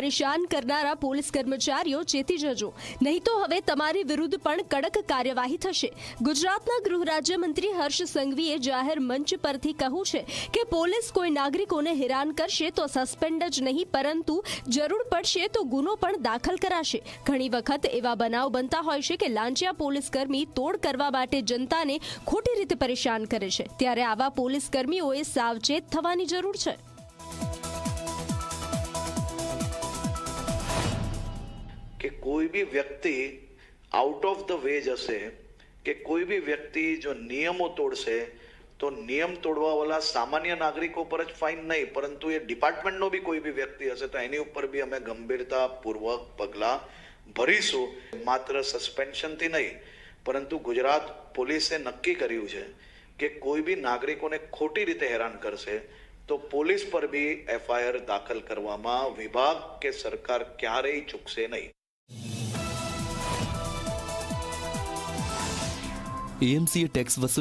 પરેશાન કરનારા પોલીસ કર્મચારીઓ ચેતી જજો. નહીં તો હવે તમારી વિરુદ્ધ પણ કડક કાર્યવાહી થશે. ગુજરાતના ગૃહ રાજ્યમંત્રી હર્ષ સંઘવીએ જાહેર મંચ પરથી કહ્યું છે કે પોલીસ કોઈ નાગરિકોને હેરાન કરશે તો સસ્પેન્ડ જ નહીં, પરંતુ જરૂર પડશે તો ગુનો પણ દાખલ કરાશે. ઘણી વખત એવા બનાવ બનતા હોય છે કે લાંચિયા પોલીસ કર્મી તોડ કરવા માટે જનતાને ખોટી રીતે પરેશાન કરે છે. ત્યારે આવા પોલીસ કર્મીઓએ સાવચેત થવાની જરૂર છે. કોઈ બી વ્યક્તિ આઉટ ઓફ ધ વે જશે કે કોઈ બી વ્યક્તિ જો નિયમો તોડશે તો નિયમ તોડવાવાળા સામાન્ય નાગરિકો પર જ ફાઇન નહીં પરંતુ એ ડિપાર્ટમેન્ટનો બી કોઈ બી વ્યક્તિ હશે તો એની ઉપર બી અમે ગંભીરતાપૂર્વક પગલાં ભરીશું માત્ર સસ્પેન્શનથી નહીં પરંતુ ગુજરાત પોલીસે નક્કી કર્યું છે કે કોઈ બી નાગરિકોને ખોટી રીતે હેરાન કરશે તો પોલીસ પર બી એફઆઈઆર દાખલ કરવામાં વિભાગ કે સરકાર ક્યારેય ચૂકશે નહીં എ എം സിയെ ടാക്സ് വസൂൽ